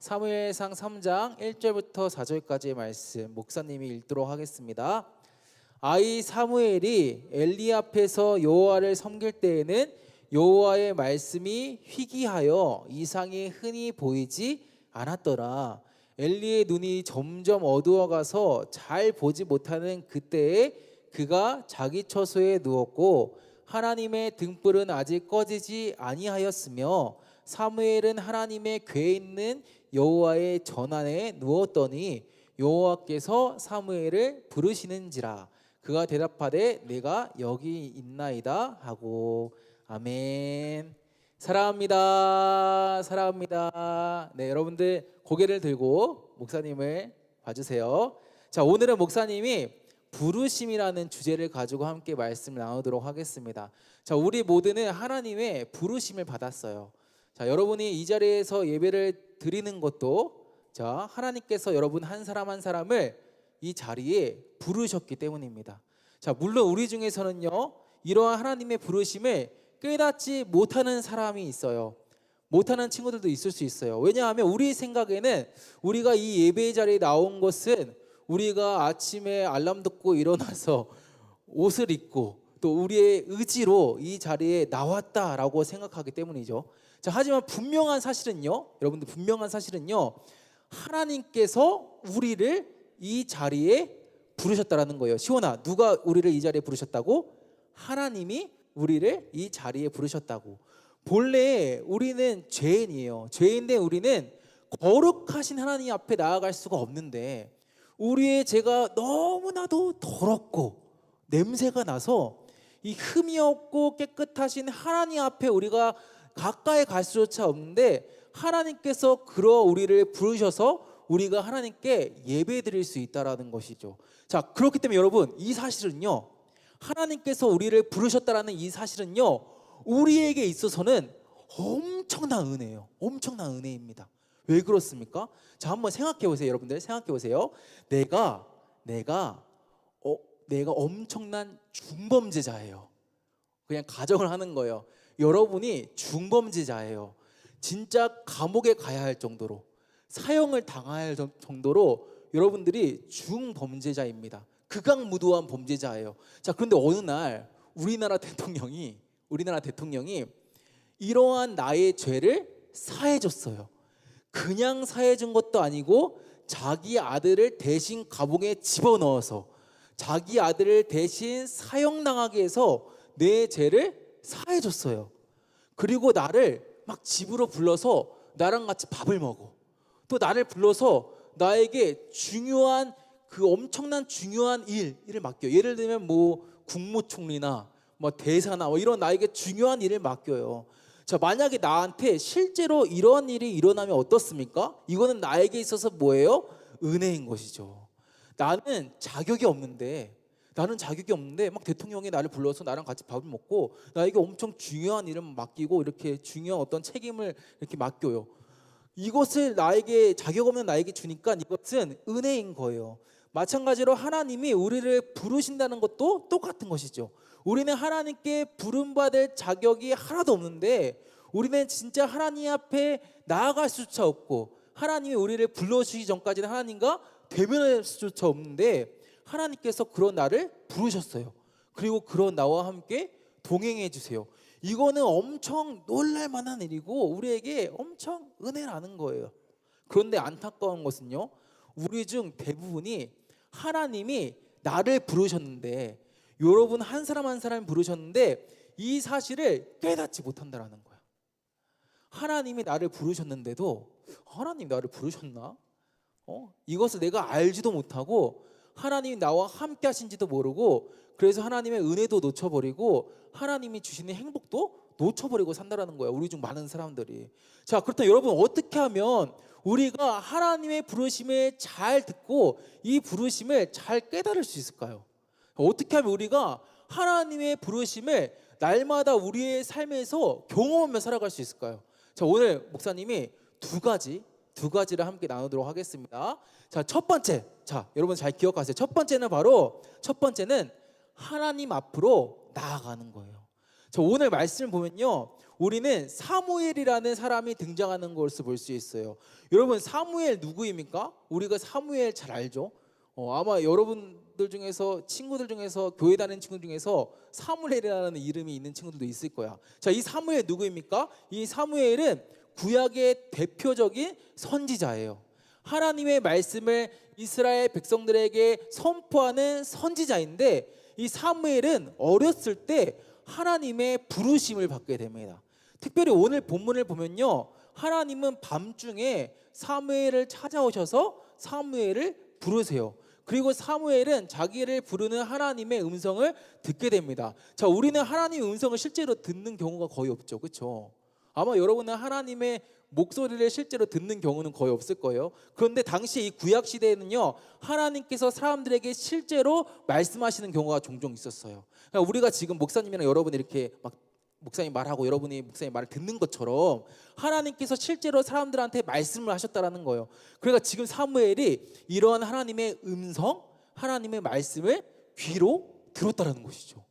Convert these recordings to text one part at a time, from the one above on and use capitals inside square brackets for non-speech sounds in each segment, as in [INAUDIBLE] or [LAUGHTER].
사무엘상 3장 1절부터 4절까지의 말씀 목사님이 읽도록 하겠습니다. 아이 사무엘이 엘리 앞에서 여호와를 섬길 때에는 여호와의 말씀이 희귀하여 이상이 흔히 보이지 않았더라. 엘리의 눈이 점점 어두워가서 잘 보지 못하는 그때에 그가 자기 처소에 누웠고 하나님의 등불은 아직 꺼지지 아니하였으며 사무엘은 하나님의 궤에 있는 여호와의 전안에 누웠더니 여호와께서 사무엘을 부르시는지라 그가 대답하되 내가 여기 있나이다 하고 아멘. 사랑합니다. 사랑합니다. 네, 여러분들 고개를 들고 목사님을 봐주세요. 자, 오늘은 목사님이 부르심이라는 주제를 가지고 함께 말씀을 나누도록 하겠습니다. 자, 우리 모두는 하나님의 부르심을 받았어요. 자, 여러분이 이 자리에서 예배를 드리는 것도 자, 하나님께서 여러분 한 사람 한 사람을 이 자리에 부르셨기 때문입니다. 자, 물론 우리 중에서는요, 이러한 하나님의 부르심을 깨닫지 못하는 사람이 있어요. 못하는 친구들도 있을 수 있어요. 왜냐하면 우리 생각에는 우리가 이 예배 자리에 나온 것은 우리가 아침에 알람 듣고 일어나서 옷을 입고 또 우리의 의지로 이 자리에 나왔다라고 생각하기 때문이죠. 자, 하지만 분명한 사실은요, 여러분들 분명한 사실은요, 하나님께서 우리를 이 자리에 부르셨다라는 거예요. 시원아, 누가 우리를 이 자리에 부르셨다고? 하나님이 우리를 이 자리에 부르셨다고. 본래 우리는 죄인이에요. 죄인데 우리는 거룩하신 하나님 앞에 나아갈 수가 없는데 우리의 죄가 너무나도 더럽고 냄새가 나서 이 흠이 없고 깨끗하신 하나님 앞에 우리가 가까이 갈 수조차 없는데 하나님께서 그러 우리를 부르셔서 우리가 하나님께 예배 드릴 수 있다라는 것이죠. 자, 그렇기 때문에 여러분, 이 사실은요. 하나님께서 우리를 부르셨다라는 이 사실은요. 우리에게 있어서는 엄청난 은혜예요. 엄청난 은혜입니다. 왜 그렇습니까? 자, 한번 생각해 보세요, 여러분들. 생각해 보세요. 내가 내가 어, 내가 엄청난 중범죄자예요. 그냥 가정을 하는 거예요. 여러분이 중범죄자예요. 진짜 감옥에 가야 할 정도로 사형을 당할 정- 정도로 여러분들이 중범죄자입니다. 극악무도한 범죄자예요. 자, 그런데 어느 날 우리나라 대통령이 우리나라 대통령이 이러한 나의 죄를 사해줬어요. 그냥 사해준 것도 아니고 자기 아들을 대신 감옥에 집어넣어서 자기 아들을 대신 사형당하게 해서 내 죄를 사해줬어요. 그리고 나를 막 집으로 불러서 나랑 같이 밥을 먹어. 또 나를 불러서 나에게 중요한 그 엄청난 중요한 일, 일을 맡겨. 예를 들면 뭐 국무총리나 뭐 대사나 뭐 이런 나에게 중요한 일을 맡겨요. 자, 만약에 나한테 실제로 이러한 일이 일어나면 어떻습니까? 이거는 나에게 있어서 뭐예요? 은혜인 것이죠. 나는 자격이 없는데 나는 자격이 없는데 막 대통령이 나를 불러서 나랑 같이 밥을 먹고 나에게 엄청 중요한 일을 맡기고 이렇게 중요한 어떤 책임을 이렇게 맡겨요. 이것을 나에게 자격 없는 나에게 주니까 이것은 은혜인 거예요. 마찬가지로 하나님이 우리를 부르신다는 것도 똑같은 것이죠. 우리는 하나님께 부름받을 자격이 하나도 없는데 우리는 진짜 하나님 앞에 나아갈 수조차 없고 하나님이 우리를 불러주시기 전까지는 하나님과 대면할 수조차 없는데 하나님께서 그런 나를 부르셨어요. 그리고 그런 나와 함께 동행해 주세요. 이거는 엄청 놀랄 만한 일이고 우리에게 엄청 은혜라는 거예요. 그런데 안타까운 것은요. 우리 중 대부분이 하나님이 나를 부르셨는데 여러분 한 사람 한 사람 부르셨는데 이 사실을 깨닫지 못한다라는 거야. 하나님이 나를 부르셨는데도 하나님 나를 부르셨나? 어? 이것을 내가 알지도 못하고 하나님이 나와 함께 하신지도 모르고 그래서 하나님의 은혜도 놓쳐버리고 하나님이 주시는 행복도 놓쳐버리고 산다라는 거야. 우리 중 많은 사람들이. 자, 그렇다면 여러분 어떻게 하면 우리가 하나님의 부르심을 잘 듣고 이 부르심을 잘 깨달을 수 있을까요? 어떻게 하면 우리가 하나님의 부르심을 날마다 우리의 삶에서 경험하며 살아갈 수 있을까요? 자, 오늘 목사님이 두 가지 두 가지를 함께 나누도록 하겠습니다. 자, 첫 번째. 자, 여러분 잘 기억하세요. 첫 번째는 바로 첫 번째는 하나님 앞으로 나아가는 거예요. 자, 오늘 말씀을 보면요. 우리는 사무엘이라는 사람이 등장하는 것을 볼 수 있어요. 여러분 사무엘 누구입니까? 우리가 사무엘 잘 알죠? 어, 아마 여러분들 중에서 친구들 중에서 교회 다니는 친구 중에서 사무엘이라는 이름이 있는 친구들도 있을 거야. 자, 이 사무엘 누구입니까? 이 사무엘은 구약의 대표적인 선지자예요. 하나님의 말씀을 이스라엘 백성들에게 선포하는 선지자인데 이 사무엘은 어렸을 때 하나님의 부르심을 받게 됩니다. 특별히 오늘 본문을 보면요. 하나님은 밤중에 사무엘을 찾아오셔서 사무엘을 부르세요. 그리고 사무엘은 자기를 부르는 하나님의 음성을 듣게 됩니다. 자, 우리는 하나님의 음성을 실제로 듣는 경우가 거의 없죠. 그렇죠? 아마 여러분은 하나님의 목소리를 실제로 듣는 경우는 거의 없을 거예요. 그런데 당시 이 구약 시대에는요, 하나님께서 사람들에게 실제로 말씀하시는 경우가 종종 있었어요. 그러니까 우리가 지금 목사님이랑 여러분 이렇게 막 목사님 말하고 여러분이 목사님 말을 듣는 것처럼 하나님께서 실제로 사람들한테 말씀을 하셨다라는 거예요. 그러니까 지금 사무엘이 이러한 하나님의 음성, 하나님의 말씀을 귀로 들었다라는 것이죠.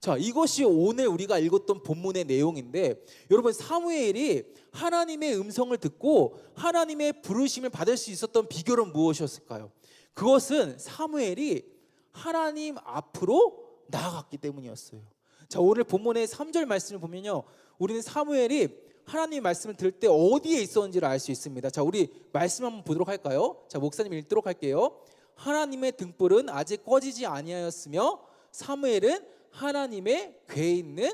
자, 이것이 오늘 우리가 읽었던 본문의 내용인데 여러분 사무엘이 하나님의 음성을 듣고 하나님의 부르심을 받을 수 있었던 비결은 무엇이었을까요? 그것은 사무엘이 하나님 앞으로 나아갔기 때문이었어요. 자, 오늘 본문의 3절 말씀을 보면요. 우리는 사무엘이 하나님 말씀을 들을 때 어디에 있었는지를 알 수 있습니다. 자, 우리 말씀 한번 보도록 할까요? 자, 목사님 읽도록 할게요. 하나님의 등불은 아직 꺼지지 아니하였으며 사무엘은 하나님의 궤에 있는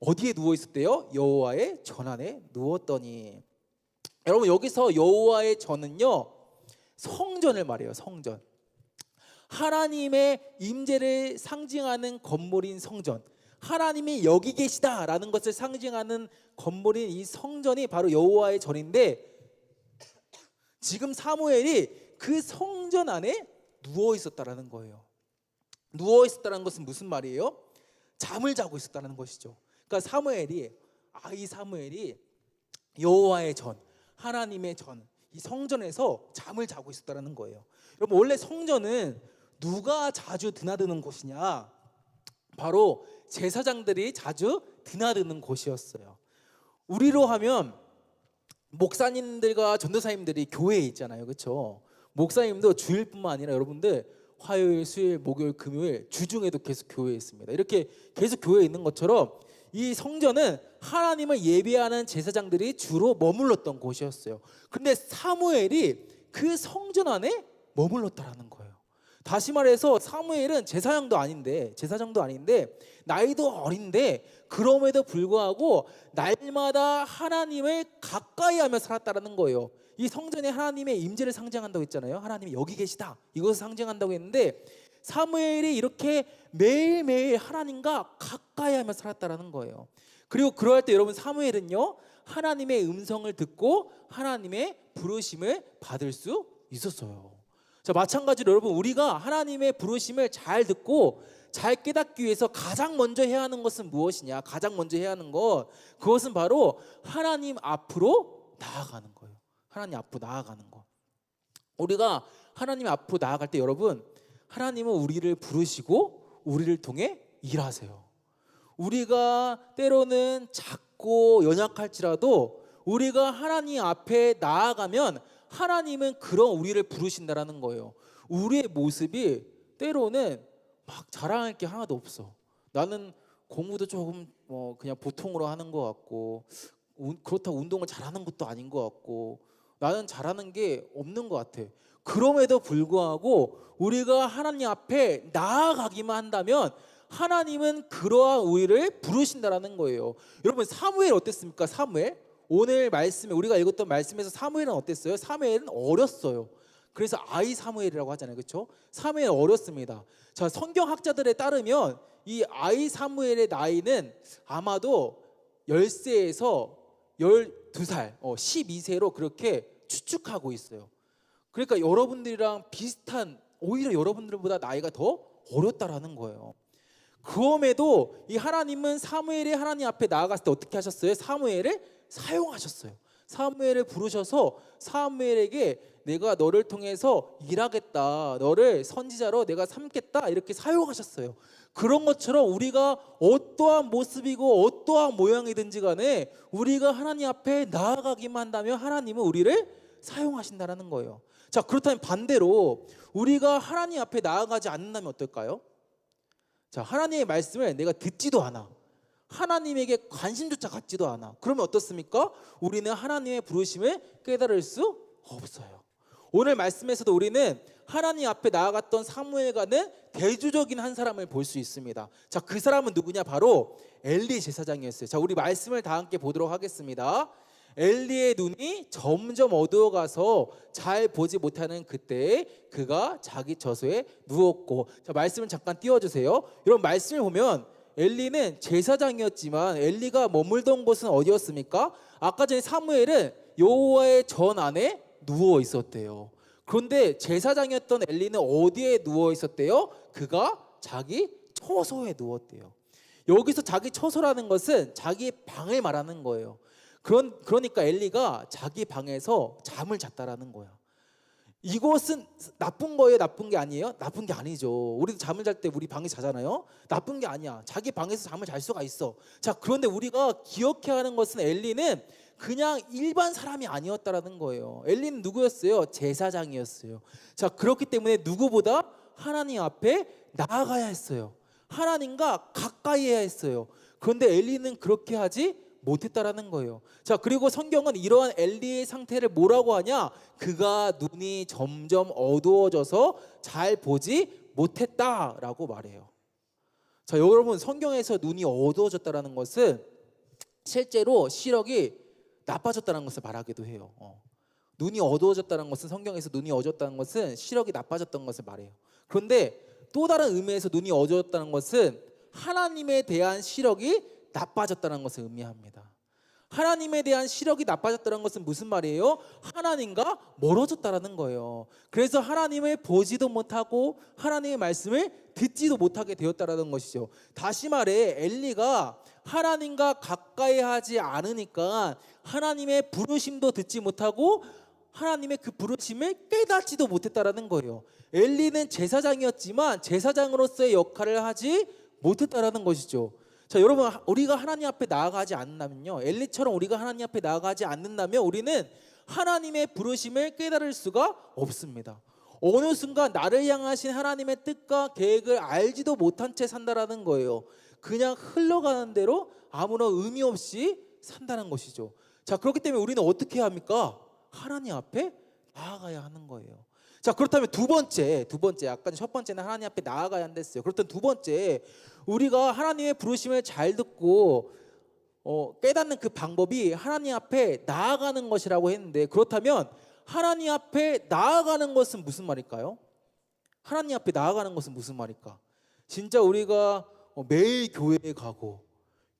어디에 누워 있었대요? 여호와의 전 안에 누웠더니 여러분 여기서 여호와의 전은요 성전을 말해요 성전 하나님의 임재를 상징하는 건물인 성전 하나님이 여기 계시다라는 것을 상징하는 건물인 이 성전이 바로 여호와의 전인데 지금 사무엘이 그 성전 안에 누워 있었다라는 거예요. 누워 있었다는 것은 무슨 말이에요? 잠을 자고 있었다는 것이죠. 그러니까 사무엘이 아이 사무엘이 여호와의 전, 하나님의 전, 이 성전에서 잠을 자고 있었다는 거예요. 여러분 원래 성전은 누가 자주 드나드는 곳이냐? 바로 제사장들이 자주 드나드는 곳이었어요. 우리로 하면 목사님들과 전도사님들이 교회에 있잖아요. 그렇죠? 목사님도 주일뿐만 아니라 여러분들 화요일, 수요일, 목요일, 금요일 주중에도 계속 교회에 있습니다. 이렇게 계속 교회에 있는 것처럼 이 성전은 하나님을 예배하는 제사장들이 주로 머물렀던 곳이었어요. 근데 사무엘이 그 성전 안에 머물렀다라는 거예요. 다시 말해서 사무엘은 제사장도 아닌데 제사장도 아닌데 나이도 어린데 그럼에도 불구하고 날마다 하나님을 가까이 하며 살았다라는 거예요. 이 성전에 하나님의 임재를 상징한다고 했잖아요. 하나님이 여기 계시다. 이것을 상징한다고 했는데 사무엘이 이렇게 매일매일 하나님과 가까이 하며 살았다라는 거예요. 그리고 그러할 때 여러분 사무엘은요. 하나님의 음성을 듣고 하나님의 부르심을 받을 수 있었어요. 자, 마찬가지로 여러분 우리가 하나님의 부르심을 잘 듣고 잘 깨닫기 위해서 가장 먼저 해야 하는 것은 무엇이냐? 가장 먼저 해야 하는 것 그것은 바로 하나님 앞으로 나아가는 거예요. 하나님 앞으로 나아가는 거. 우리가 하나님 앞으로 나아갈 때 여러분 하나님은 우리를 부르시고 우리를 통해 일하세요. 우리가 때로는 작고 연약할지라도 우리가 하나님 앞에 나아가면 하나님은 그런 우리를 부르신다라는 거예요. 우리의 모습이 때로는 막 자랑할 게 하나도 없어. 나는 공부도 조금 뭐 그냥 보통으로 하는 것 같고 운- 그렇다고 운동을 잘하는 것도 아닌 것 같고 나는 잘하는 게 없는 것 같아. 그럼에도 불구하고 우리가 하나님 앞에 나아가기만 한다면 하나님은 그러한 우리를 부르신다라는 거예요. 여러분 사무엘 어땠습니까? 사무엘 오늘 말씀에 우리가 읽었던 말씀에서 사무엘은 어땠어요? 사무엘은 어렸어요. 그래서 아이 사무엘이라고 하잖아요. 그렇죠? 사무엘 어렸습니다. 자, 성경 학자들에 따르면 이 아이 사무엘의 나이는 아마도 10세에서 12살, 어, 12세로 그렇게 추측하고 있어요. 그러니까 여러분들이랑 비슷한 오히려 여러분들보다 나이가 더 어렸다라는 거예요. 그럼에도 이 하나님은 사무엘이 하나님 앞에 나아갔을 때 어떻게 하셨어요? 사무엘을 사용하셨어요. 사무엘을 부르셔서 사무엘에게 내가 너를 통해서 일하겠다. 너를 선지자로 내가 삼겠다. 이렇게 사용하셨어요. 그런 것처럼 우리가 어떠한 모습이고 어떠한 모양이든지 간에 우리가 하나님 앞에 나아가기만 한다면 하나님은 우리를 사용하신다라는 거예요. 자, 그렇다면 반대로 우리가 하나님 앞에 나아가지 않는다면 어떨까요? 자, 하나님의 말씀을 내가 듣지도 않아. 하나님에게 관심조차 갖지도 않아. 그러면 어떻습니까? 우리는 하나님의 부르심을 깨달을 수 없어요. 오늘 말씀에서도 우리는 하나님 앞에 나아갔던 사무엘과는 대조적인 한 사람을 볼 수 있습니다. 자, 그 사람은 누구냐? 바로 엘리 제사장이었어요. 자, 우리 말씀을 다 함께 보도록 하겠습니다. 엘리의 눈이 점점 어두워가서 잘 보지 못하는 그때 그가 자기 저소에 누웠고 자 말씀을 잠깐 띄워주세요. 여러분 말씀을 보면 엘리는 제사장이었지만 엘리가 머물던 곳은 어디였습니까? 아까 전에 사무엘은 여호와의 전 안에 누워 있었대요. 그런데 제사장이었던 엘리는 어디에 누워 있었대요? 그가 자기 처소에 누웠대요. 여기서 자기 처소라는 것은 자기 방을 말하는 거예요. 그런 그러니까 엘리가 자기 방에서 잠을 잤다라는 거야. 이것은 나쁜 거예요, 나쁜 게 아니에요? 나쁜 게 아니죠. 우리도 잠을 잘 때 우리 방에 자잖아요. 나쁜 게 아니야. 자기 방에서 잠을 잘 수가 있어. 자, 그런데 우리가 기억해야 하는 것은 엘리는 그냥 일반 사람이 아니었다라는 거예요. 엘리는 누구였어요? 제사장이었어요. 자, 그렇기 때문에 누구보다 하나님 앞에 나아가야 했어요. 하나님과 가까이 해야 했어요. 그런데 엘리는 그렇게 하지 못했다라는 거예요. 자, 그리고 성경은 이러한 엘리의 상태를 뭐라고 하냐? 그가 눈이 점점 어두워져서 잘 보지 못했다라고 말해요. 자, 여러분 성경에서 눈이 어두워졌다라는 것은 실제로 시력이 나빠졌다는 것을 말하기도 해요. 어. 눈이 어두워졌다는 것은 성경에서 눈이 어두웠다는 것은 시력이 나빠졌던 것을 말해요. 그런데 또 다른 의미에서 눈이 어두웠다는 것은 하나님에 대한 시력이 나빠졌다는 것을 의미합니다. 하나님에 대한 시력이 나빠졌다는 것은 무슨 말이에요? 하나님과 멀어졌다라는 거예요. 그래서 하나님을 보지도 못하고 하나님의 말씀을 듣지도 못하게 되었다라는 것이죠. 다시 말해 엘리가 하나님과 가까이 하지 않으니까 하나님의 부르심도 듣지 못하고 하나님의 그 부르심을 깨닫지도 못했다라는 거예요. 엘리는 제사장이었지만 제사장으로서의 역할을 하지 못했다라는 것이죠. 자, 여러분 우리가 하나님 앞에 나아가지 않는다면요. 엘리처럼 우리가 하나님 앞에 나아가지 않는다면 우리는 하나님의 부르심을 깨달을 수가 없습니다. 어느 순간 나를 향하신 하나님의 뜻과 계획을 알지도 못한 채 산다라는 거예요. 그냥 흘러가는 대로 아무런 의미 없이 산다는 것이죠. 자, 그렇기 때문에 우리는 어떻게 합니까? 하나님 앞에 나아가야 하는 거예요. 자, 그렇다면 두 번째, 두 번째, 아까 첫 번째는 하나님 앞에 나아가야 한댔어요. 그렇다면 두 번째, 우리가 하나님의 부르심을 잘 듣고 어, 깨닫는 그 방법이 하나님 앞에 나아가는 것이라고 했는데 그렇다면 하나님 앞에 나아가는 것은 무슨 말일까요? 하나님 앞에 나아가는 것은 무슨 말일까? 진짜 우리가 어, 매일 교회에 가고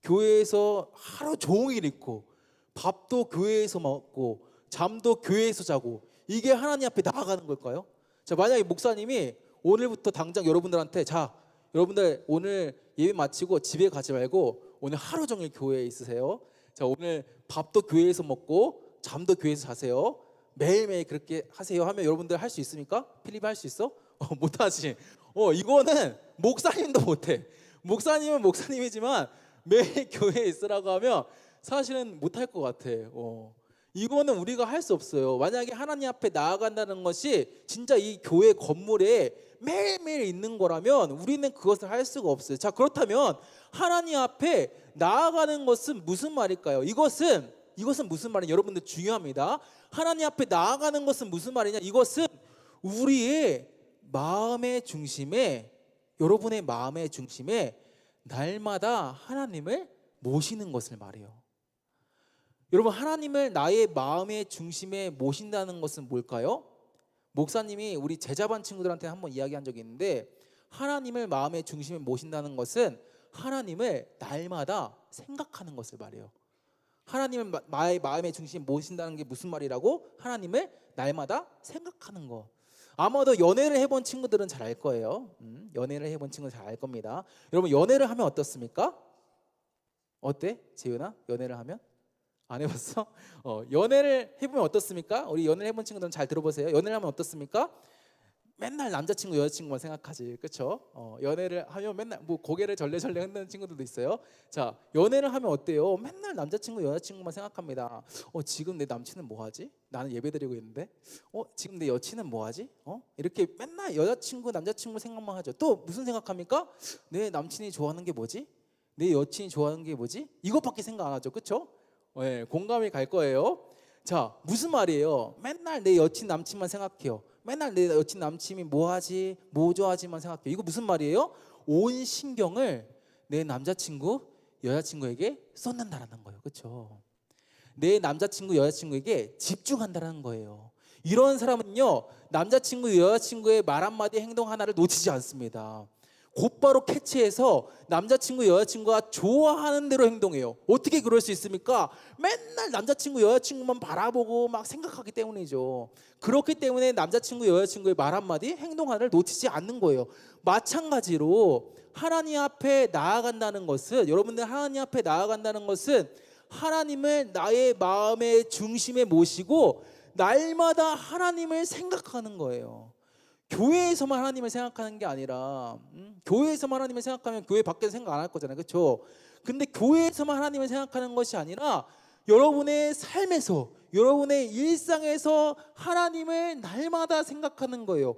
교회에서 하루 종일 있고 밥도 교회에서 먹고 잠도 교회에서 자고 이게 하나님 앞에 나아가는 걸까요? 자 만약에 목사님이 오늘부터 당장 여러분들한테 자 여러분들 오늘 예배 마치고 집에 가지 말고 오늘 하루 종일 교회에 있으세요. 자 오늘 밥도 교회에서 먹고 잠도 교회에서 자세요. 매일매일 그렇게 하세요 하면 여러분들 할 수 있습니까? 필립 할 수 있어? 어, [LAUGHS] 못하지. 어 이거는 목사님도 못해. 목사님은 목사님이지만 매일 [LAUGHS] 교회에 있으라고 하면 사실은 못할 것 같아. 어. 이거는 우리가 할 수 없어요. 만약에 하나님 앞에 나아간다는 것이 진짜 이 교회 건물에 매일매일 있는 거라면 우리는 그것을 할 수가 없어요. 자, 그렇다면 하나님 앞에 나아가는 것은 무슨 말일까요? 이것은 이것은 무슨 말이냐? 여러분들 중요합니다. 하나님 앞에 나아가는 것은 무슨 말이냐? 이것은 우리의 마음의 중심에 여러분의 마음의 중심에 날마다 하나님을 모시는 것을 말해요. 여러분 하나님을 나의 마음의 중심에 모신다는 것은 뭘까요? 목사님이 우리 제자반 친구들한테 한번 이야기한 적이 있는데 하나님을 마음의 중심에 모신다는 것은 하나님을 날마다 생각하는 것을 말해요. 하나님을 마- 나의 마음의 중심에 모신다는 게 무슨 말이라고? 하나님을 날마다 생각하는 거. 아마도 연애를 해본 친구들은 잘 알 거예요. 음, 연애를 해본 친구는 잘 알 겁니다. 여러분 연애를 하면 어떻습니까? 어때, 재윤아? 연애를 하면 안 해봤어? [LAUGHS] 어, 연애를 해보면 어떻습니까? 우리 연애를 해본 친구들은 잘 들어보세요. 연애를 하면 어떻습니까? 맨날 남자친구 여자친구만 생각하지, 그렇죠? 어, 연애를 하면 맨날 뭐 고개를 절레절레 흔드는 친구들도 있어요. 자, 연애를 하면 어때요? 맨날 남자친구 여자친구만 생각합니다. 어, 지금 내 남친은 뭐하지? 나는 예배드리고 있는데, 어, 지금 내 여친은 뭐하지? 어, 이렇게 맨날 여자친구 남자친구 생각만 하죠. 또 무슨 생각합니까? 내 남친이 좋아하는 게 뭐지? 내 여친이 좋아하는 게 뭐지? 이것밖에 생각 안 하죠, 그렇죠? 네, 공감이 갈 거예요. 자, 무슨 말이에요? 맨날 내 여친 남친만 생각해요. 맨날 내 여친 남친이 뭐 하지, 뭐 좋아하지만 생각해요. 이거 무슨 말이에요? 온 신경을 내 남자친구, 여자친구에게 쏟는다라는 거예요. 그렇죠? 내 남자친구, 여자친구에게 집중한다라는 거예요. 이런 사람은요, 남자친구, 여자친구의 말 한마디, 행동 하나를 놓치지 않습니다. 곧바로 캐치해서 남자친구 여자친구가 좋아하는 대로 행동해요. 어떻게 그럴 수 있습니까? 맨날 남자친구 여자친구만 바라보고 막 생각하기 때문이죠. 그렇기 때문에 남자친구 여자친구의 말 한마디 행동 하나를 놓치지 않는 거예요. 마찬가지로 하나님 앞에 나아간다는 것은 여러분들 하나님 앞에 나아간다는 것은 하나님을 나의 마음의 중심에 모시고 날마다 하나님을 생각하는 거예요. 교회에서만 하나님을 생각하는 게 아니라 음, 교회에서만 하나님을 생각하면 교회 밖에서 생각 안 할 거잖아요. 그렇죠? 근데 교회에서만 하나님을 생각하는 것이 아니라 여러분의 삶에서 여러분의 일상에서 하나님을 날마다 생각하는 거예요.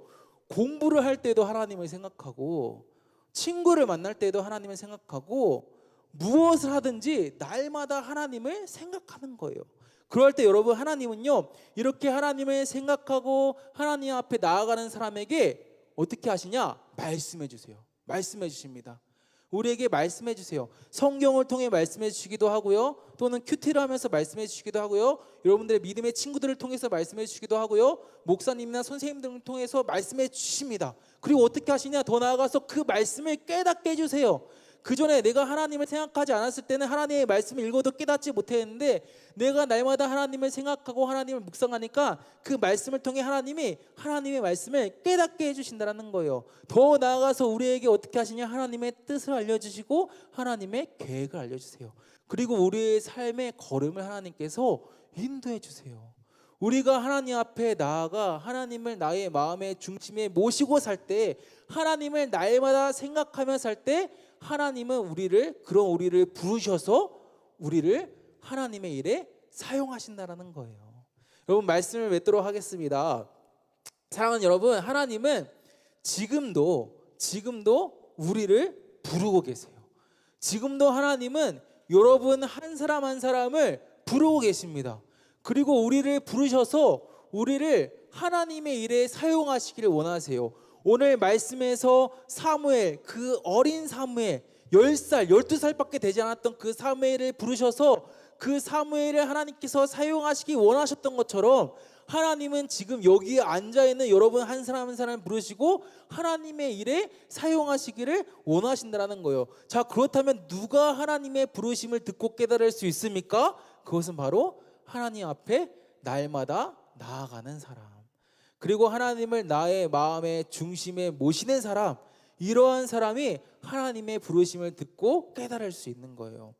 공부를 할 때도 하나님을 생각하고 친구를 만날 때도 하나님을 생각하고 무엇을 하든지 날마다 하나님을 생각하는 거예요. 그럴 때 여러분 하나님은요 이렇게 하나님을 생각하고 하나님 앞에 나아가는 사람에게 어떻게 하시냐 말씀해 주세요. 말씀해 주십니다. 우리에게 말씀해 주세요. 성경을 통해 말씀해 주시기도 하고요. 또는 큐티를 하면서 말씀해 주시기도 하고요. 여러분들의 믿음의 친구들을 통해서 말씀해 주시기도 하고요. 목사님이나 선생님들을 통해서 말씀해 주십니다. 그리고 어떻게 하시냐? 더 나아가서 그 말씀을 깨닫게 해 주세요. 그 전에 내가 하나님을 생각하지 않았을 때는 하나님의 말씀을 읽어도 깨닫지 못했는데 내가 날마다 하나님을 생각하고 하나님을 묵상하니까 그 말씀을 통해 하나님이 하나님의 말씀을 깨닫게 해주신다는 거예요. 더 나아가서 우리에게 어떻게 하시냐 하나님의 뜻을 알려주시고 하나님의 계획을 알려주세요. 그리고 우리의 삶의 걸음을 하나님께서 인도해 주세요. 우리가 하나님 앞에 나아가 하나님을 나의 마음의 중심에 모시고 살 때 하나님을 날마다 생각하며 살 때 하나님은 우리를 그런 우리를 부르셔서 우리를 하나님의 일에 사용하신다라는 거예요. 여러분 말씀을 맺도록 하겠습니다. 사랑하는 여러분, 하나님은 지금도 지금도 우리를 부르고 계세요. 지금도 하나님은 여러분 한 사람 한 사람을 부르고 계십니다. 그리고 우리를 부르셔서 우리를 하나님의 일에 사용하시기를 원하세요. 오늘 말씀에서 사무엘 그 어린 사무엘 10살, 12살밖에 되지 않았던 그 사무엘을 부르셔서 그 사무엘을 하나님께서 사용하시기 원하셨던 것처럼 하나님은 지금 여기에 앉아 있는 여러분 한 사람 한 사람 부르시고 하나님의 일에 사용하시기를 원하신다라는 거예요. 자, 그렇다면 누가 하나님의 부르심을 듣고 깨달을 수 있습니까? 그것은 바로 하나님 앞에 날마다 나아가는 사람. 그리고 하나님을 나의 마음의 중심에 모시는 사람. 이러한 사람이 하나님의 부르심을 듣고 깨달을 수 있는 거예요.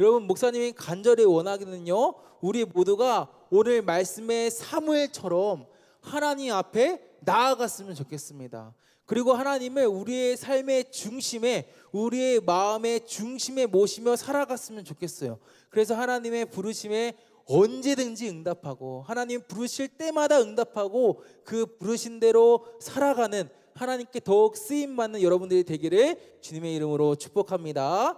여러분 목사님이 간절히 원하기는요. 우리 모두가 오늘 말씀의 사무엘처럼 하나님 앞에 나아갔으면 좋겠습니다. 그리고 하나님을 우리의 삶의 중심에 우리의 마음의 중심에 모시며 살아갔으면 좋겠어요. 그래서 하나님의 부르심에 언제든지 응답하고 하나님 부르실 때마다 응답하고 그 부르신 대로 살아가는 하나님께 더욱 쓰임 받는 여러분들이 되기를 주님의 이름으로 축복합니다.